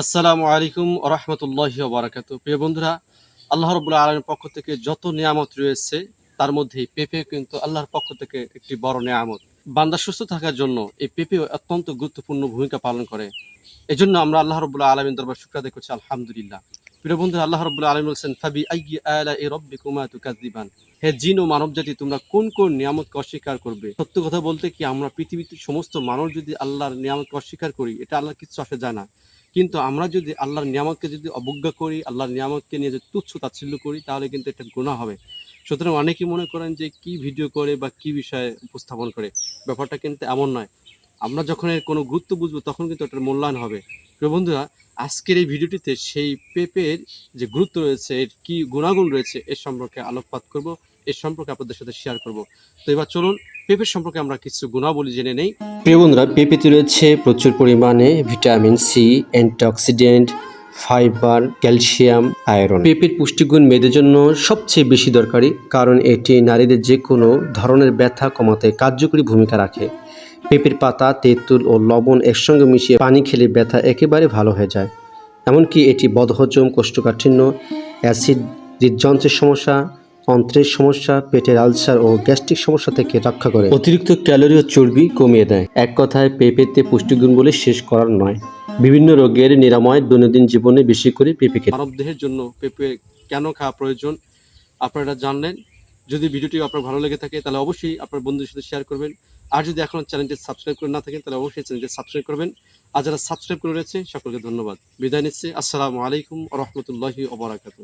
আসসালামু আলাইকুম রহমতুল্লাহি বারাকাত প্রিয় বন্ধুরা, আল্লাহ রবুল্লাহ আলমের পক্ষ থেকে যত নিয়ামত রয়েছে, তার মধ্যে পেঁপে কিন্তু আল্লাহর পক্ষ থেকে একটি বড় নিয়ামত। বান্দা সুস্থ থাকার জন্য এই পেঁপে অত্যন্ত গুরুত্বপূর্ণ ভূমিকা পালন করে। এজন্য আমরা আল্লাহ রবুল্লাহ আলমিন দরবার শুক্রা দেখছি আলহামদুলিল্লাহ। প্রিয় বন্ধুরা, আল্লাহ রবুল্লাহ আলম বলছেন, ফাবি আইয়ি আলা এ রব্বি কুমা তুকাদিবান হে জিন ও মানব জাতি, তোমরা কোন কোন নিয়ামতকে অস্বীকার করবে? সত্য কথা বলতে কি, আমরা পৃথিবীতে সমস্ত মানুষ যদি আল্লাহর নিয়ামতকে অস্বীকার করি, এটা আল্লাহ কিছু আসে যায় না। কিন্তু আমরা যদি আল্লাহর নিয়ামতকে যদি অবজ্ঞা করি, আল্লাহর নিয়ামতকে নিয়ে যদি তুচ্ছ তাচ্ছিল্য করি, তাহলে কিন্তু এটা গুণা হবে। সুতরাং অনেকেই মনে করেন যে কি ভিডিও করে বা কি বিষয়ে উপস্থাপন করে, ব্যাপারটা কিন্তু এমন নয়। আমরা যখন এর কোনো গুরুত্ব বুঝব, তখন কিন্তু এটার মূল্যায়ন হবে। প্রিয় বন্ধুরা আজকের এই ভিডিওটিতে সেই পেপের যে গুরুত্ব রয়েছে, এর কি গুণাগুণ রয়েছে এর সম্পর্কে আলোকপাত করব এর সম্পর্কে আপনাদের সাথে শেয়ার করব। তো এবার চলুন, পেঁপের সম্পর্কে আমরা কিছু গুণাবলী জেনে নেই। প্রিয় বন্ধুরা, পেঁপেতে রয়েছে প্রচুর পরিমাণে vitamin C, antioxidant, fibre, calcium, iron. পেঁপের পুষ্টিগুণ মেয়েদের জন্য সবচেয়ে বেশি দরকারি, কারণ এটি নারীদের যে কোনো ধরনের ব্যথা কমাতে কার্যকরী ভূমিকা রাখে। পেঁপের পাতা, তেঁতুল ও লবণ একসঙ্গে মিশিয়ে পানি খেলে ব্যথা একেবারে ভালো হয়ে যায়। এমনকি এটি বদহজম, কোষ্ঠকাঠিন্য, অ্যাসিড, হৃদযন্ত্রের সমস্যা, অন্ত্রের সমস্যা, পেটের আলসার ও গ্যাস্ট্রিক সমস্যা থেকে রক্ষা করে। অতিরিক্ত ক্যালোরি ও চর্বি কমিয়ে দেয়। এক কথায় পেঁপেতে পুষ্টিগুণ বলে শেষ করার নয়। বিভিন্ন রোগের নিরাময় দৈনন্দিন জীবনে বেশি করে পেঁপে মানব দেহের জন্য পেঁপে কেন খাওয়া প্রয়োজন? আপনারা জানলেন যদি ভিডিওটি আপনার ভালো লেগে থাকে, তাহলে অবশ্যই আপনার বন্ধুদের সাথে শেয়ার করবেন। আর যদি এখনও চ্যানেলটি সাবস্ক্রাইব করে না থাকেন, তাহলে অবশ্যই চ্যানেলটি সাবস্ক্রাইব করবেন। আর যারা সাবস্ক্রাইব করে রয়েছে, সকলকে ধন্যবাদ। বিদায় নিচ্ছে। আসসালামু আলাইকুম রহমতুল্লাহি ওবরাকাতু